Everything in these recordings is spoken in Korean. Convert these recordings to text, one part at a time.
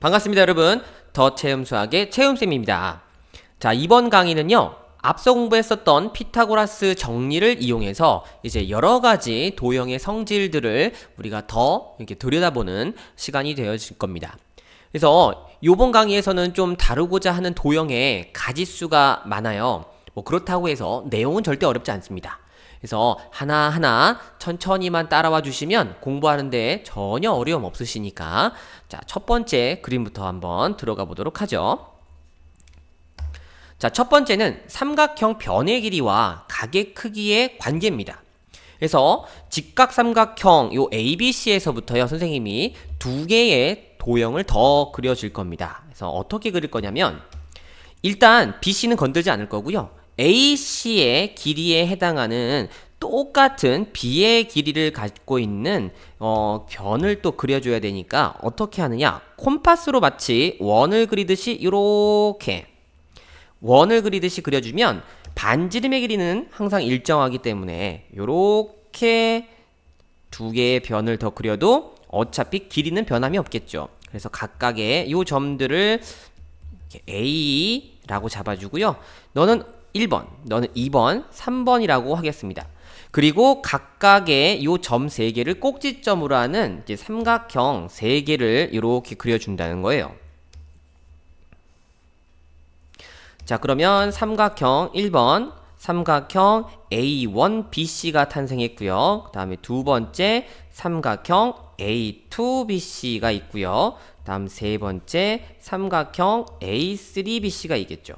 반갑습니다, 여러분. 더 체험 수학의 체험쌤입니다. 자, 이번 강의는요. 앞서 공부했었던 피타고라스 정리를 이용해서 이제 여러 가지 도형의 성질들을 우리가 더 이렇게 들여다보는 시간이 되어질 겁니다. 그래서 이번 강의에서는 좀 다루고자 하는 도형의 가지수가 많아요. 뭐 그렇다고 해서 내용은 절대 어렵지 않습니다. 그래서 하나하나 천천히만 따라와 주시면 공부하는데 전혀 어려움 없으시니까 자, 첫 번째 그림부터 한번 들어가 보도록 하죠. 자, 첫 번째는 삼각형 변의 길이와 각의 크기의 관계입니다. 그래서 직각 삼각형 요 ABC에서부터요 선생님이 두 개의 도형을 더 그려줄 겁니다. 그래서 어떻게 그릴 거냐면 일단 BC는 건들지 않을 거고요. AC의 길이에 해당하는 똑같은 B의 길이를 갖고 있는 어, 변을 또 그려줘야 되니까 어떻게 하느냐 콤파스로 마치 원을 그리듯이 이렇게 원을 그리듯이 그려주면 반지름의 길이는 항상 일정하기 때문에 이렇게 두 개의 변을 더 그려도 어차피 길이는 변함이 없겠죠. 그래서 각각의 이 점들을 A라고 잡아주고요. 너는 1번, 너는 2번, 3번이라고 하겠습니다. 그리고 각각의 요점 3개를 꼭지점으로 하는 이제 삼각형 3개를 이렇게 그려준다는 거예요. 자, 그러면 삼각형 1번, 삼각형 A1BC가 탄생했고요. 그 다음에 두 번째 삼각형 A2BC가 있고요. 다음 세 번째 삼각형 A3BC가 있겠죠.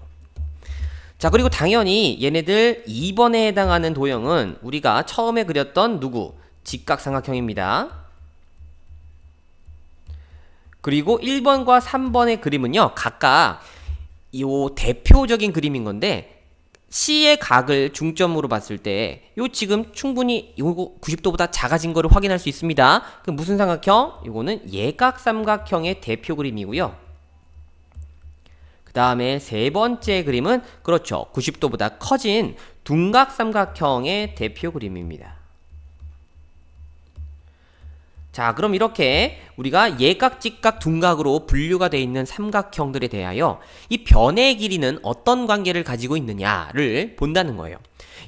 자, 그리고 당연히 얘네들 2번에 해당하는 도형은 우리가 처음에 그렸던 누구? 직각삼각형입니다. 그리고 1번과 3번의 그림은요, 각각 요 대표적인 그림인 건데, C의 각을 중점으로 봤을 때, 요 지금 충분히 요거 90도보다 작아진 거를 확인할 수 있습니다. 그 무슨 삼각형? 요거는 예각삼각형의 대표 그림이고요. 그 다음에 세 번째 그림은 그렇죠. 90도보다 커진 둔각 삼각형의 대표 그림입니다. 자, 그럼 이렇게 우리가 예각, 직각, 둔각으로 분류가 되어 있는 삼각형들에 대하여 이 변의 길이는 어떤 관계를 가지고 있느냐를 본다는 거예요.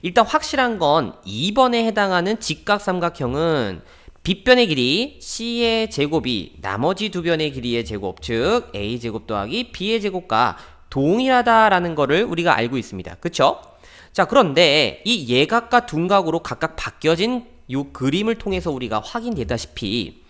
일단 확실한 건 2번에 해당하는 직각 삼각형은 빗변의 길이 C의 제곱이 나머지 두 변의 길이의 제곱, 즉 A 제곱 더하기 B의 제곱과 동일하다라는 것을 우리가 알고 있습니다. 그쵸? 자, 그런데 이 예각과 둔각으로 각각 바뀌어진 이 그림을 통해서 우리가 확인되다시피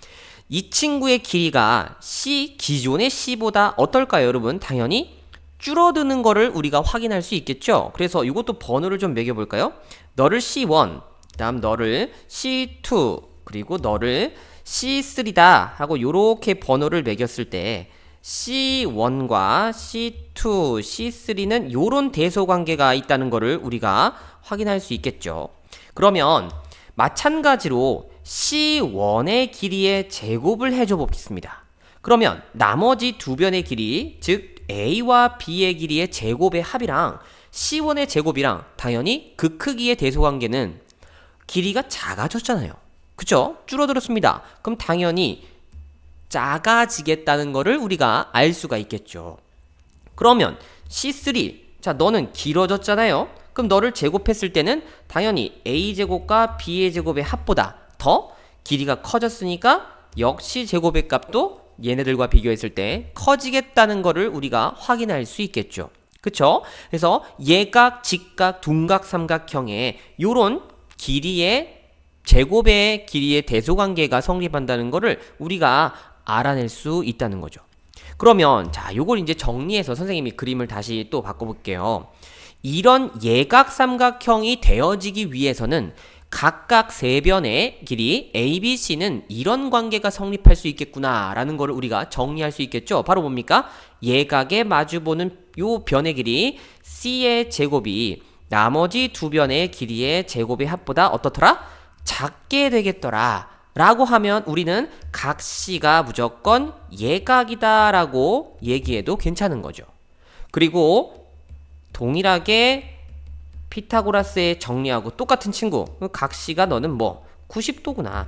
이 친구의 길이가 C, 기존의 C보다 어떨까요, 여러분? 당연히 줄어드는 거를 우리가 확인할 수 있겠죠? 그래서 이것도 번호를 좀 매겨볼까요? 너를 C1, 다음 너를 C2, 그리고 너를 C3다 하고 요렇게 번호를 매겼을 때 C1과 C2, C3는 요런 대소 관계가 있다는 것을 우리가 확인할 수 있겠죠. 그러면 마찬가지로 C1의 길이의 제곱을 해줘 보겠습니다. 그러면 나머지 두 변의 길이, 즉 A와 B의 길이의 제곱의 합이랑 C1의 제곱이랑 당연히 그 크기의 대소 관계는 길이가 작아졌잖아요. 그쵸? 줄어들었습니다. 그럼 당연히 작아지겠다는 것을 우리가 알 수가 있겠죠. 그러면 C3, 자, 너는 길어졌잖아요. 그럼 너를 제곱했을 때는 당연히 A제곱과 B의 제곱의 합보다 더 길이가 커졌으니까 역시 제곱의 값도 얘네들과 비교했을 때 커지겠다는 것을 우리가 확인할 수 있겠죠. 그쵸? 그래서 예각, 직각, 둔각, 삼각형의 요런 길이의 제곱의 길이의 대소관계가 성립한다는 것을 우리가 알아낼 수 있다는 거죠. 그러면 자, 요걸 이제 정리해서 선생님이 그림을 다시 또 바꿔볼게요. 이런 예각 삼각형이 되어지기 위해서는 각각 세 변의 길이 A, B, C는 이런 관계가 성립할 수 있겠구나라는 것을 우리가 정리할 수 있겠죠. 바로 뭡니까? 예각에 마주보는 요 변의 길이 C의 제곱이 나머지 두 변의 길이의 제곱의 합보다 어떻더라? 작게 되겠더라. 라고 하면 우리는 각 C가 무조건 예각이다 라고 얘기해도 괜찮은 거죠. 그리고 동일하게 피타고라스의 정리하고 똑같은 친구 각 C가 너는 뭐 90도구나.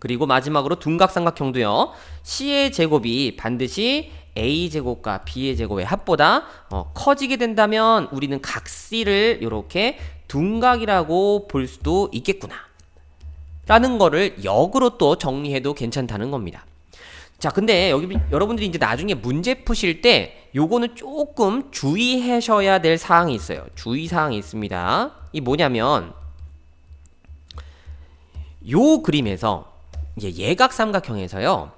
그리고 마지막으로 둔각삼각형도요. C의 제곱이 반드시 A 제곱과 B의 제곱의 합보다 어, 커지게 된다면 우리는 각 C를 이렇게 둔각이라고 볼 수도 있겠구나. 라는 거를 역으로 또 정리해도 괜찮다는 겁니다. 자, 근데 여기 여러분들이 이제 나중에 문제 푸실 때 요거는 조금 주의하셔야 될 사항이 있어요. 주의 사항이 있습니다. 이 뭐냐면 요 그림에서 이제 예각 삼각형에서요.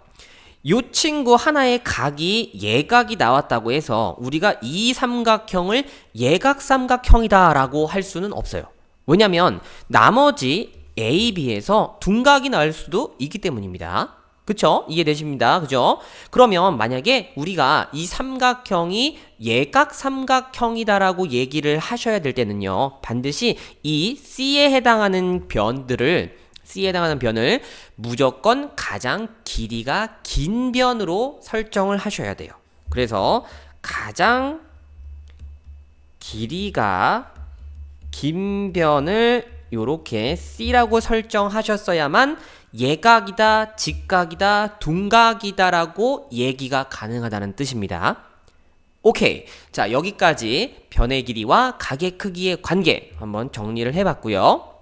요 친구 하나의 각이 예각이 나왔다고 해서 우리가 이 삼각형을 예각 삼각형이다라고 할 수는 없어요. 왜냐면 나머지 A, B에서 둔각이 나올 수도 있기 때문입니다. 그쵸? 이해되십니다. 그죠? 그러면 만약에 우리가 이 삼각형이 예각 삼각형이다라고 얘기를 하셔야 될 때는요. 반드시 이 C에 해당하는 변들을 C에 해당하는 변을 무조건 가장 길이가 긴 변으로 설정을 하셔야 돼요. 그래서 가장 길이가 긴 변을 요렇게 C라고 설정하셨어야만 예각이다, 직각이다, 둔각이다라고 얘기가 가능하다는 뜻입니다. 오케이. 자, 여기까지 변의 길이와 각의 크기의 관계 한번 정리를 해봤고요.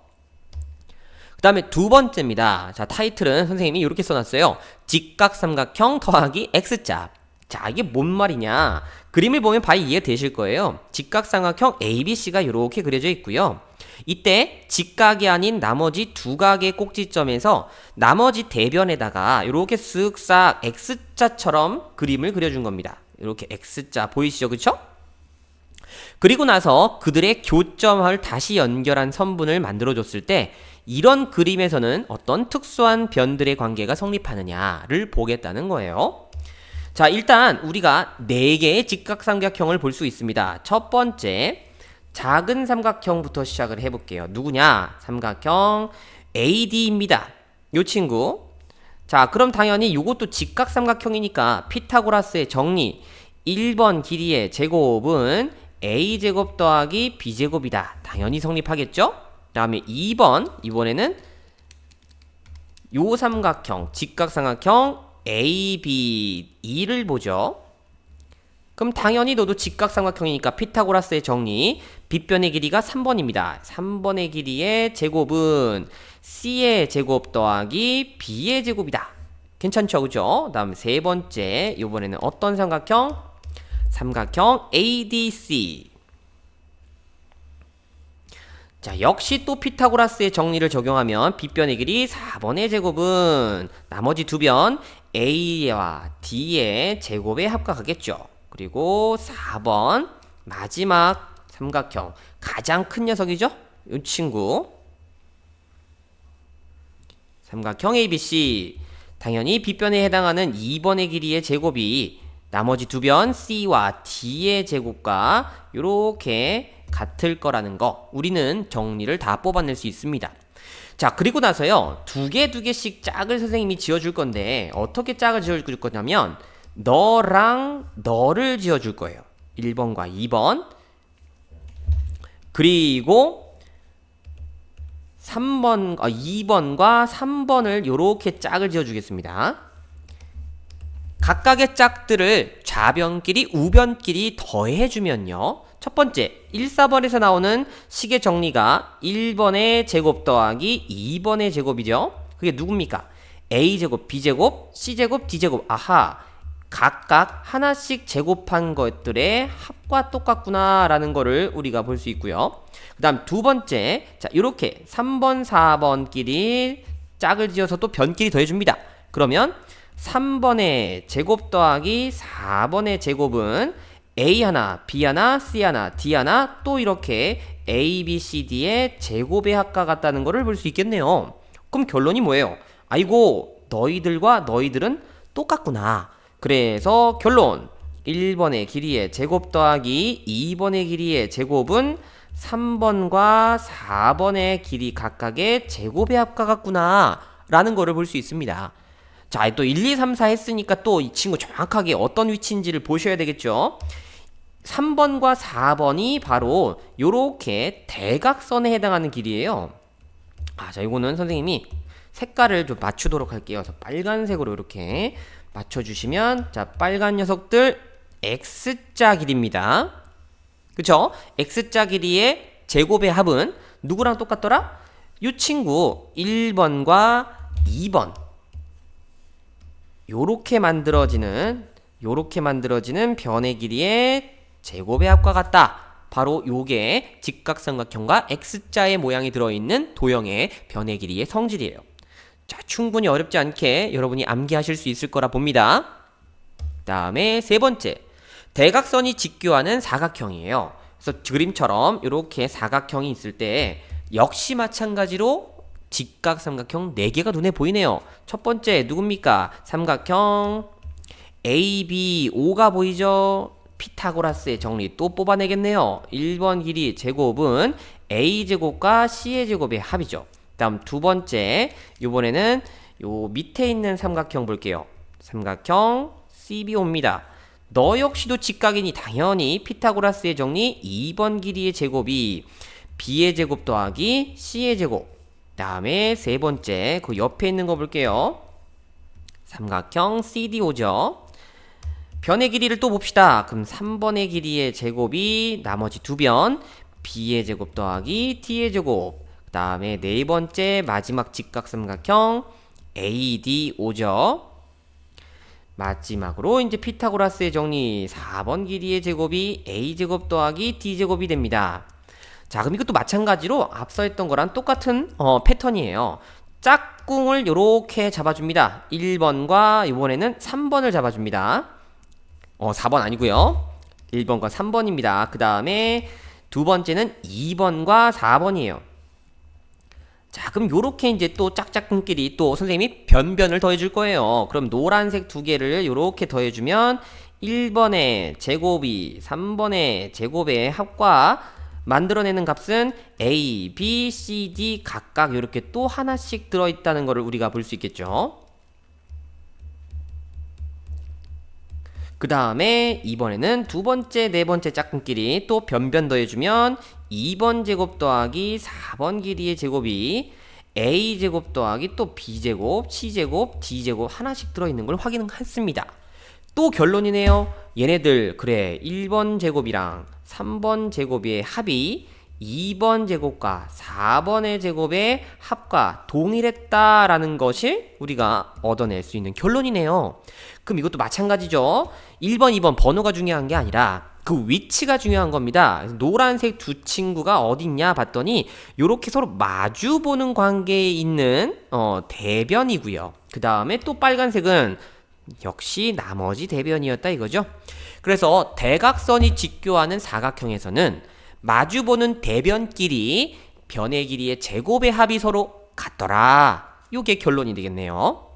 그 다음에 두 번째입니다. 자, 타이틀은 선생님이 이렇게 써놨어요. 직각삼각형 더하기 X자. 자, 이게 뭔 말이냐. 그림을 보면 바로 이해되실 거예요. 직각삼각형 ABC가 이렇게 그려져 있고요. 이때 직각이 아닌 나머지 두 각의 꼭지점에서 나머지 대변에다가 이렇게 쓱싹 X자처럼 그림을 그려준 겁니다. 이렇게 X자 보이시죠? 그쵸? 그리고 나서 그들의 교점을 다시 연결한 선분을 만들어줬을 때 이런 그림에서는 어떤 특수한 변들의 관계가 성립하느냐를 보겠다는 거예요. 자, 일단 우리가 네 개의 직각삼각형을 볼 수 있습니다. 첫 번째, 작은 삼각형부터 시작을 해볼게요. 누구냐? 삼각형 AD입니다. 요 친구. 자, 그럼 당연히 이것도 직각삼각형이니까 피타고라스의 정리 1번 길이의 제곱은 A제곱 더하기 B제곱이다. 당연히 성립하겠죠? 그 다음에 2번, 이번에는 요 삼각형, 직각삼각형 ABE를 보죠. 그럼 당연히 너도 직각삼각형이니까 피타고라스의 정리 빗변의 길이가 3번입니다. 3번의 길이의 제곱은 C의 제곱 더하기 B의 제곱이다. 괜찮죠? 그죠? 다음 세 번째 이번에는 어떤 삼각형? 삼각형 ADC 자, 역시 또 피타고라스의 정리를 적용하면 빗변의 길이 4번의 제곱은 나머지 두 변 A와 D의 제곱에 합각하겠죠. 그리고 4번 마지막 삼각형 가장 큰 녀석이죠? 이 친구 삼각형 ABC 당연히 빗변에 해당하는 2번의 길이의 제곱이 나머지 두 변 C와 D의 제곱과 이렇게 같을 거라는 거 우리는 정리를 다 뽑아낼 수 있습니다. 자 그리고 나서요 두 개 두 개씩 짝을 선생님이 지어줄 건데 어떻게 짝을 지어줄 거냐면 너랑 너를 지어줄 거예요. 1번과 2번 그리고 3번, 아, 2번과 3번을 이렇게 짝을 지어주겠습니다. 각각의 짝들을 좌변끼리, 우변끼리 더해주면요. 첫 번째, 1, 4번에서 나오는 식의 정리가 1번의 제곱 더하기 2번의 제곱이죠. 그게 누굽니까? A제곱, B제곱, C제곱, D제곱. 아하. 각각 하나씩 제곱한 것들의 합과 똑같구나라는 거를 우리가 볼 수 있고요. 그 다음 두 번째, 자, 이렇게 3번, 4번끼리 짝을 지어서 또 변끼리 더해줍니다. 그러면 3번의 제곱 더하기 4번의 제곱은 A 하나, B 하나, C 하나, D 하나 또 이렇게 A, B, C, D의 제곱의 합과 같다는 것을 볼 수 있겠네요. 그럼 결론이 뭐예요? 아이고 너희들과 너희들은 똑같구나. 그래서 결론 1번의 길이의 제곱 더하기 2번의 길이의 제곱은 3번과 4번의 길이 각각의 제곱의 합과 같구나 라는 거를 볼 수 있습니다. 자, 또 1, 2, 3, 4 했으니까 또 이 친구 정확하게 어떤 위치인지를 보셔야 되겠죠. 3번과 4번이 바로 요렇게 대각선에 해당하는 길이에요. 아, 자, 이거는 선생님이 색깔을 좀 맞추도록 할게요. 그래서 빨간색으로 이렇게 맞춰주시면 자 빨간 녀석들 x자 길이입니다. 그쵸? x자 길이의 제곱의 합은 누구랑 똑같더라? 이 친구 1번과 2번 요렇게 만들어지는 요렇게 만들어지는 변의 길이의 제곱의 합과 같다. 바로 요게 직각삼각형과 x자의 모양이 들어있는 도형의 변의 길이의 성질이에요. 자, 충분히 어렵지 않게 여러분이 암기하실 수 있을 거라 봅니다. 다음에 세 번째. 대각선이 직교하는 사각형이에요. 그래서 그림처럼 이렇게 사각형이 있을 때 역시 마찬가지로 직각 삼각형 4개가 눈에 보이네요. 첫 번째 누굽니까? 삼각형 ABO가 보이죠? 피타고라스의 정리 또 뽑아내겠네요. 1번 길이 제곱은 A제곱과 C의 제곱의 합이죠. 다음 두 번째 이번에는 요 밑에 있는 삼각형 볼게요. 삼각형 CBO입니다. 너 역시도 직각이니 당연히 피타고라스의 정리 2번 길이의 제곱이 B의 제곱 더하기 C의 제곱 다음에 세 번째 그 옆에 있는 거 볼게요. 삼각형 CDO죠. 변의 길이를 또 봅시다. 그럼 3번의 길이의 제곱이 나머지 두 변, b의 제곱 더하기 t의 제곱. 그 다음에 네 번째 마지막 직각삼각형 ADO죠. 마지막으로 이제 피타고라스의 정리 4번 길이의 제곱이 a제곱 더하기 d제곱이 됩니다. 자, 그럼 이것도 마찬가지로 앞서 했던 거랑 똑같은 어, 패턴이에요. 짝꿍을 이렇게 잡아줍니다. 1번과 이번에는 3번을 잡아줍니다. 어, 4번 아니고요. 1번과 3번입니다. 그 다음에 두 번째는 2번과 4번이에요. 자, 그럼 요렇게 이제 또 짝짝꿍끼리 또 선생님이 변변을 더해줄 거예요. 그럼 노란색 두 개를 요렇게 더해주면 1번의 제곱이 3번의 제곱의 합과 만들어내는 값은 A, B, C, D 각각 이렇게 또 하나씩 들어있다는 것을 우리가 볼 수 있겠죠. 그 다음에 이번에는 두 번째, 네 번째 짝꿍끼리 또 변변 더해주면 2번 제곱 더하기 4번 길이의 제곱이 a 제곱 더하기 또 b 제곱, c 제곱, d 제곱 하나씩 들어있는 걸 확인했습니다. 또 결론이네요. 얘네들 그래 1번 제곱이랑 3번 제곱의 합이 2번 제곱과 4번의 제곱의 합과 동일했다라는 것을 우리가 얻어낼 수 있는 결론이네요. 그럼 이것도 마찬가지죠. 1번, 2번 번호가 중요한 게 아니라 그 위치가 중요한 겁니다. 노란색 두 친구가 어딨냐 봤더니 이렇게 서로 마주 보는 관계에 있는 어, 대변이고요. 그 다음에 또 빨간색은 역시 나머지 대변이었다 이거죠. 그래서 대각선이 직교하는 사각형에서는 마주보는 대변끼리 변의 길이의 제곱의 합이 서로 같더라. 요게 결론이 되겠네요.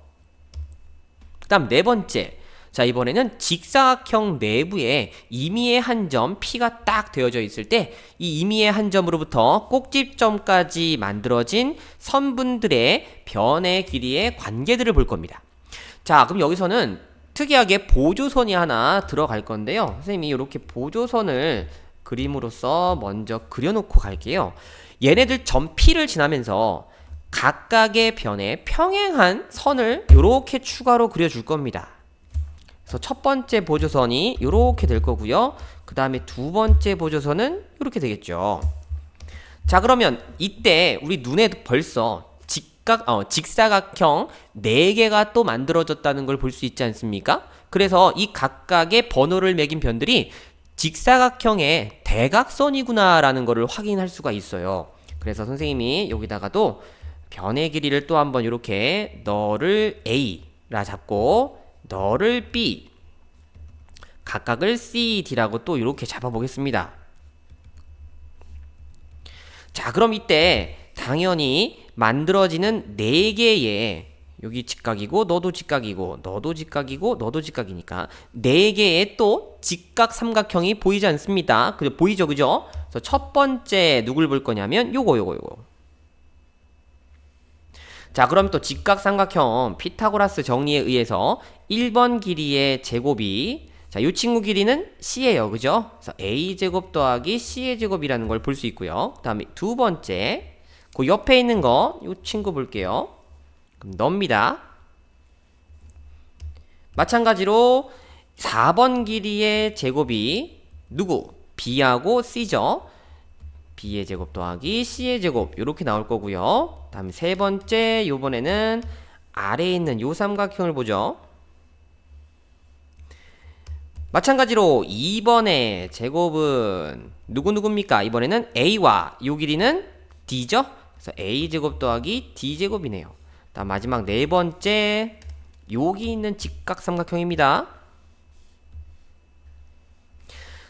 그 다음 네 번째. 자, 이번에는 직사각형 내부에 임의의 한 점 P가 딱 되어져 있을 때 이 임의의 한 점으로부터 꼭지점까지 만들어진 선분들의 변의 길이의 관계들을 볼 겁니다. 자, 그럼 여기서는 특이하게 보조선이 하나 들어갈 건데요. 선생님이 이렇게 보조선을 그림으로써 먼저 그려놓고 갈게요. 얘네들 점 P를 지나면서 각각의 변에 평행한 선을 이렇게 추가로 그려줄 겁니다. 그래서 첫 번째 보조선이 이렇게 될 거고요. 그 다음에 두 번째 보조선은 이렇게 되겠죠. 자 그러면 이때 우리 눈에 벌써 직각, 어, 직사각형 4개가 또 만들어졌다는 걸 볼 수 있지 않습니까? 그래서 이 각각의 번호를 매긴 변들이 직사각형의 대각선이구나라는 것을 확인할 수가 있어요. 그래서 선생님이 여기다가도 변의 길이를 또 한번 이렇게 너를 A라 잡고 너를 B 각각을 C, D라고 또 이렇게 잡아보겠습니다. 자, 그럼 이때 당연히 만들어지는 4개의 여기 직각이고 너도 직각이고 너도 직각이고 너도 직각이니까 네 개의 또 직각 삼각형이 보이지 않습니다. 그 보이죠, 그죠? 그래서 첫 번째 누굴 볼 거냐면 요거 요거 요거. 자, 그럼 또 직각 삼각형 피타고라스 정리에 의해서 1번 길이의 제곱이 자, 요 친구 길이는 C예요. 그죠? 그래서 A 제곱 더하기 C의 제곱이라는 걸 볼 수 있고요. 그다음에 두 번째 그 옆에 있는 거요 친구 볼게요. 그럼 너입니다. 마찬가지로 4번 길이의 제곱이 누구? b하고 c죠. b의 제곱 더하기 c의 제곱 이렇게 나올 거고요. 다음 세 번째 요번에는 아래에 있는 요 삼각형을 보죠. 마찬가지로 2번의 제곱은 누구누구입니까? 이번에는 a와 요 길이는 d죠? 그래서 a 제곱 더하기 d 제곱이네요. 다음 마지막 네 번째 여기 있는 직각삼각형입니다.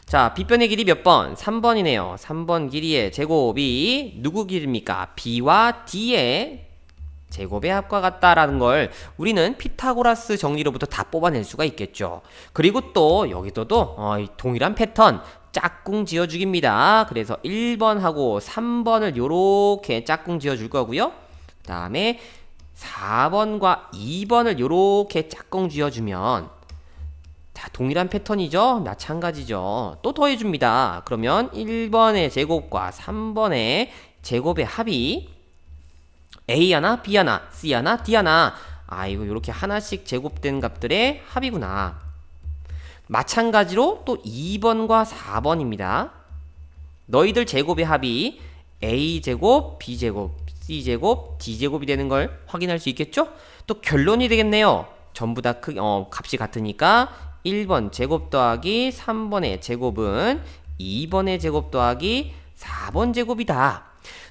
자, 빗변의 길이 몇 번? 3번이네요. 3번 길이의 제곱이 누구 길입니까? b와 d의 제곱의 합과 같다라는 걸 우리는 피타고라스 정리로부터 다 뽑아낼 수가 있겠죠. 그리고 또 여기서도 어, 이 동일한 패턴 짝꿍 지어주기입니다. 그래서 1번하고 3번을 요렇게 짝꿍 지어줄 거고요. 그 다음에 4번과 2번을 요렇게 짝꿍 지어주면 자, 동일한 패턴이죠? 마찬가지죠. 또 더해줍니다. 그러면 1번의 제곱과 3번의 제곱의 합이 A 하나, B 하나, C 하나, D 하나. 아, 이거 이렇게 하나씩 제곱된 값들의 합이구나. 마찬가지로 또 2번과 4번입니다. 너희들 제곱의 합이 A 제곱, B 제곱, C 제곱, D 제곱이 되는 걸 확인할 수 있겠죠? 또 결론이 되겠네요. 전부 다 크, 어, 값이 같으니까 1번 제곱 더하기 3번의 제곱은 2번의 제곱 더하기 4번 제곱이다.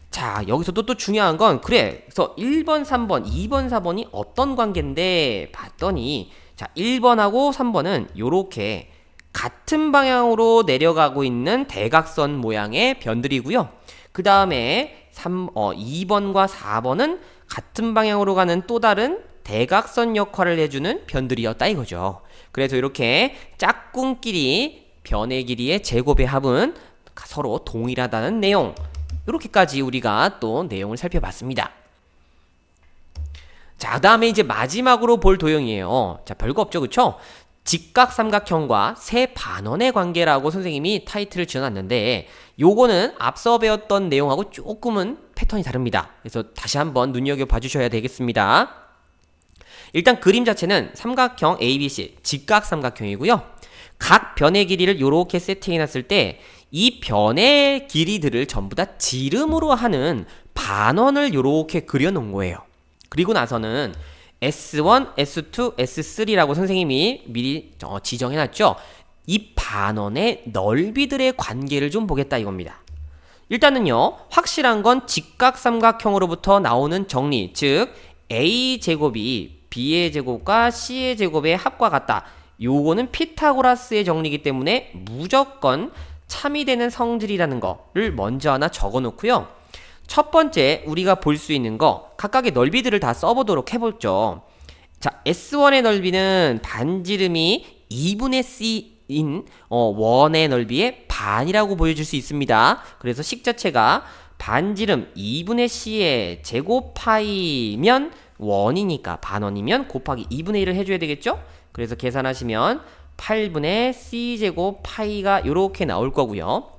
자, 여기서도 또 중요한 건 그래. 그래서 1번, 3번, 2번, 4번이 어떤 관계인데 봤더니 자, 1번하고 3번은 요렇게 같은 방향으로 내려가고 있는 대각선 모양의 변들이고요. 그 다음에 3, 어, 2번과 4번은 같은 방향으로 가는 또 다른 대각선 역할을 해주는 변들이었다 이거죠. 그래서 이렇게 짝꿍끼리 변의 길이의 제곱의 합은 서로 동일하다는 내용. 이렇게까지 우리가 또 내용을 살펴봤습니다. 자, 그 다음에 이제 마지막으로 볼 도형이에요. 자, 별거 없죠, 그쵸? 직각 삼각형과 세 반원의 관계라고 선생님이 타이틀을 지어놨는데 요거는 앞서 배웠던 내용하고 조금은 패턴이 다릅니다. 그래서 다시 한번 눈여겨봐 주셔야 되겠습니다. 일단 그림 자체는 삼각형 ABC 직각 삼각형이고요. 각 변의 길이를 이렇게 세팅해놨을 때 이 변의 길이들을 전부 다 지름으로 하는 반원을 이렇게 그려놓은 거예요. 그리고 나서는 S1, S2, S3라고 선생님이 미리 어, 지정해놨죠. 이 반원의 넓이들의 관계를 좀 보겠다 이겁니다. 일단은요, 확실한 건 직각삼각형으로부터 나오는 정리, 즉 A 제곱이 B의 제곱과 C의 제곱의 합과 같다. 요거는 피타고라스의 정리이기 때문에 무조건 참이 되는 성질이라는 거를 먼저 하나 적어 놓고요. 첫 번째 우리가 볼 수 있는 거 각각의 넓이들을 다 써보도록 해보죠. 자, S1의 넓이는 반지름이 2분의 C인 어, 원의 넓이의 반이라고 보여줄 수 있습니다. 그래서 식 자체가 반지름 2분의 C의 제곱 파이면 원이니까 반원이면 곱하기 2분의 1을 해줘야 되겠죠? 그래서 계산하시면 8분의 C제곱 파이가 이렇게 나올 거고요.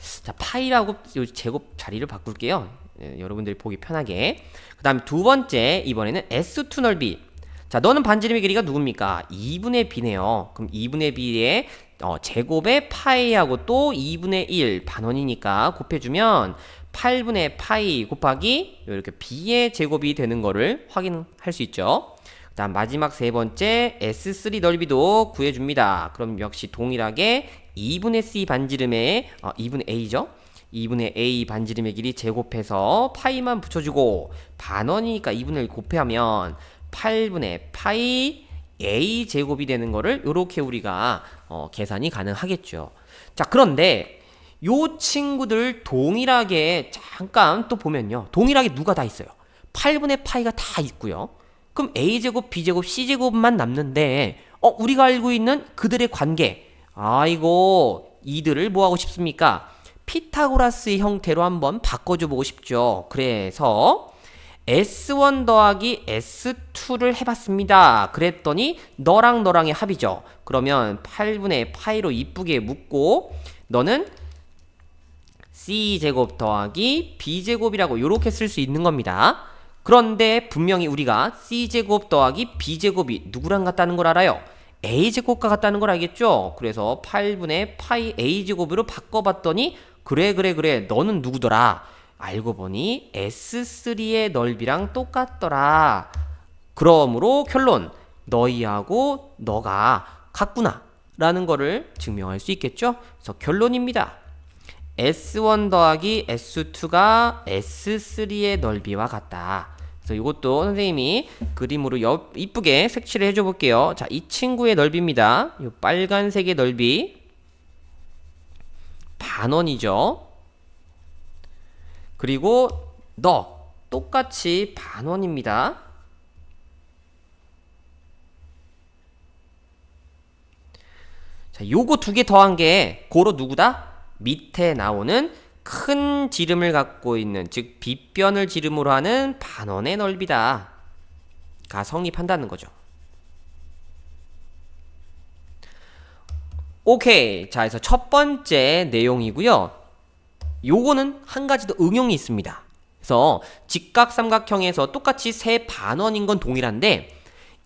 자, 파이라고 제곱 자리를 바꿀게요. 예, 여러분들이 보기 편하게. 그 다음에 두 번째, 이번에는 S2 넓이. 자, 너는 반지름의 길이가 누굽니까? 2분의 b네요. 그럼 2분의 b의 어, 제곱의 파이하고 또 2분의 1 반원이니까 곱해주면 8분의 파이 곱하기 이렇게 b의 제곱이 되는 거를 확인할 수 있죠. 다음 마지막 세 번째 S3 넓이도 구해줍니다. 그럼 역시 동일하게 2분의 C 반지름의 어, 2분의 A죠. 2분의 A 반지름의 길이 제곱해서 파이만 붙여주고 반원이니까 2분의 1 곱하면 8분의 파이 A 제곱이 되는 거를 이렇게 우리가 어, 계산이 가능하겠죠. 자 그런데 요 친구들 동일하게 잠깐 또 보면요. 동일하게 누가 다 있어요. 8분의 파이가 다 있고요. 그럼 A제곱, B제곱, C제곱만 남는데 어 우리가 알고 있는 그들의 관계 아이고 이들을 뭐 하고 싶습니까? 피타고라스의 형태로 한번 바꿔줘 보고 싶죠. 그래서 S1 더하기 S2를 해봤습니다. 그랬더니 너랑 너랑의 합이죠. 그러면 8분의 파이로 이쁘게 묶고 너는 C제곱 더하기 B제곱이라고 이렇게 쓸 수 있는 겁니다. 그런데 분명히 우리가 c제곱 더하기 b제곱이 누구랑 같다는 걸 알아요? a제곱과 같다는 걸 알겠죠? 그래서 8분의 파이 a제곱으로 바꿔봤더니 그래 그래 그래 너는 누구더라? 알고 보니 S3의 넓이랑 똑같더라. 그러므로 결론 너희하고 너가 같구나 라는 거를 증명할 수 있겠죠? 그래서 결론입니다. S1 더하기 S2가 S3의 넓이와 같다. 그래서 이것도 선생님이 그림으로 옆, 이쁘게 색칠을 해줘 볼게요. 자, 이 친구의 넓이입니다. 이 빨간색의 넓이 반원이죠. 그리고 너 똑같이 반원입니다. 자, 요거 두 개 더한 게 고로 누구다? 밑에 나오는 큰 지름을 갖고 있는 즉 빗변을 지름으로 하는 반원의 넓이다. 가 성립한다는 거죠. 오케이. 자, 그래서 첫 번째 내용이고요. 요거는 한 가지 더 응용이 있습니다. 그래서 직각삼각형에서 똑같이 세 반원인 건 동일한데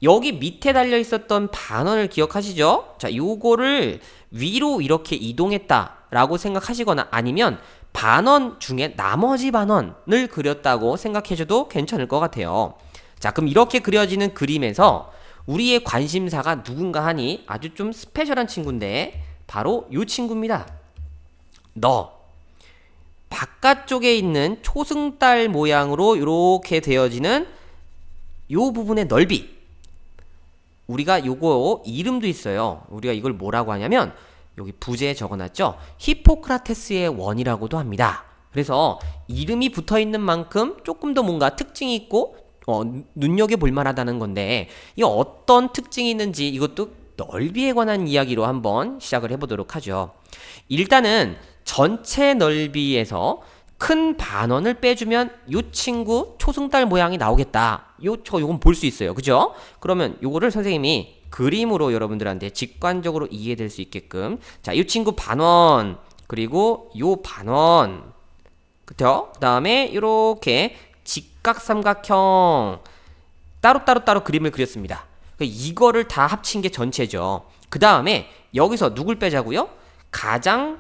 여기 밑에 달려 있었던 반원을 기억하시죠? 자, 요거를 위로 이렇게 이동했다라고 생각하시거나 아니면 반원 중에 나머지 반원을 그렸다고 생각해줘도 괜찮을 것 같아요. 자, 그럼 이렇게 그려지는 그림에서 우리의 관심사가 누군가 하니 아주 좀 스페셜한 친구인데 바로 요 친구입니다. 너 바깥쪽에 있는 초승달 모양으로 이렇게 되어지는 요 부분의 넓이 우리가 요거 이름도 있어요. 우리가 이걸 뭐라고 하냐면 여기 부제에 적어놨죠. 히포크라테스의 원이라고도 합니다. 그래서 이름이 붙어 있는 만큼 조금 더 뭔가 특징이 있고 어, 눈여겨 볼 만하다는 건데 이 어떤 특징이 있는지 이것도 넓이에 관한 이야기로 한번 시작을 해보도록 하죠. 일단은 전체 넓이에서 큰 반원을 빼주면 이 친구 초승달 모양이 나오겠다. 요, 저 요건 볼 수 있어요. 그죠? 그러면 요거를 선생님이 그림으로 여러분들한테 직관적으로 이해될 수 있게끔 자, 이 친구 반원 그리고 요 반원 그죠? 그 다음에 이렇게 직각삼각형 따로따로 따로 그림을 그렸습니다. 이거를 다 합친 게 전체죠. 그 다음에 여기서 누굴 빼자고요? 가장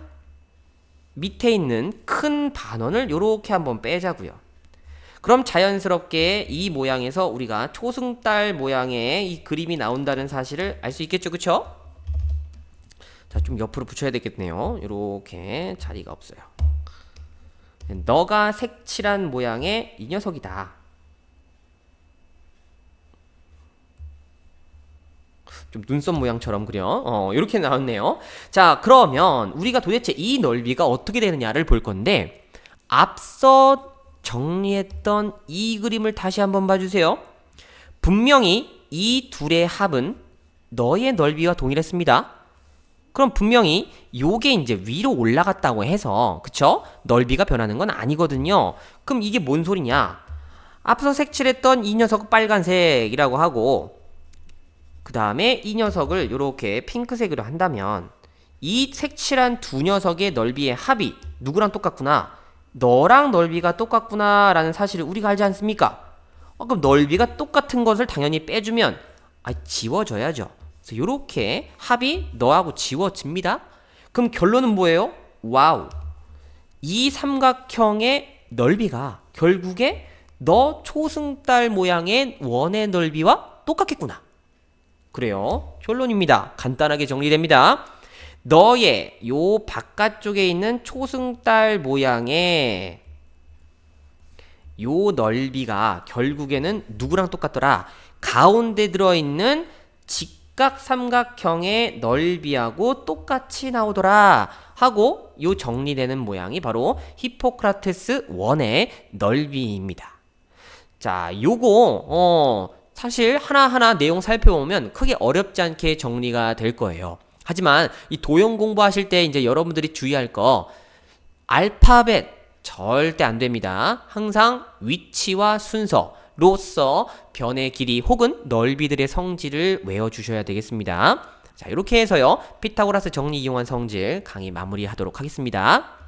밑에 있는 큰 반원을 이렇게 한번 빼자고요. 그럼 자연스럽게 이 모양에서 우리가 초승달 모양의 이 그림이 나온다는 사실을 알 수 있겠죠, 그쵸? 자, 좀 옆으로 붙여야 되겠네요. 이렇게 자리가 없어요. 너가 색칠한 모양의 이 녀석이다. 좀 눈썹 모양처럼 그려. 어, 이렇게 나왔네요. 자, 그러면 우리가 도대체 이 넓이가 어떻게 되느냐를 볼 건데 앞서 정리했던 이 그림을 다시 한번 봐주세요. 분명히 이 둘의 합은 너의 넓이와 동일했습니다. 그럼 분명히 요게 이제 위로 올라갔다고 해서 그쵸? 넓이가 변하는 건 아니거든요. 그럼 이게 뭔 소리냐? 앞서 색칠했던 이 녀석 빨간색이라고 하고 그 다음에 이 녀석을 이렇게 핑크색으로 한다면 이 색칠한 두 녀석의 넓이의 합이 누구랑 똑같구나? 너랑 넓이가 똑같구나 라는 사실을 우리가 알지 않습니까? 어, 그럼 넓이가 똑같은 것을 당연히 빼주면 아, 지워져야죠. 그래서 이렇게 합이 너하고 지워집니다. 그럼 결론은 뭐예요? 와우. 이 삼각형의 넓이가 결국에 너 초승달 모양의 원의 넓이와 똑같겠구나. 그래요. 결론입니다. 간단하게 정리됩니다. 너의 요 바깥쪽에 있는 초승달 모양의 요 넓이가 결국에는 누구랑 똑같더라? 가운데 들어있는 직각 삼각형의 넓이하고 똑같이 나오더라 하고 요 정리되는 모양이 바로 히포크라테스 원의 넓이입니다. 자, 요거 어 사실 하나하나 내용 살펴보면 크게 어렵지 않게 정리가 될 거예요. 하지만 이 도형 공부하실 때 이제 여러분들이 주의할 거 알파벳 절대 안 됩니다. 항상 위치와 순서로서 변의 길이 혹은 넓이들의 성질을 외워 주셔야 되겠습니다. 자, 이렇게 해서요. 피타고라스 정리 이용한 성질 강의 마무리하도록 하겠습니다.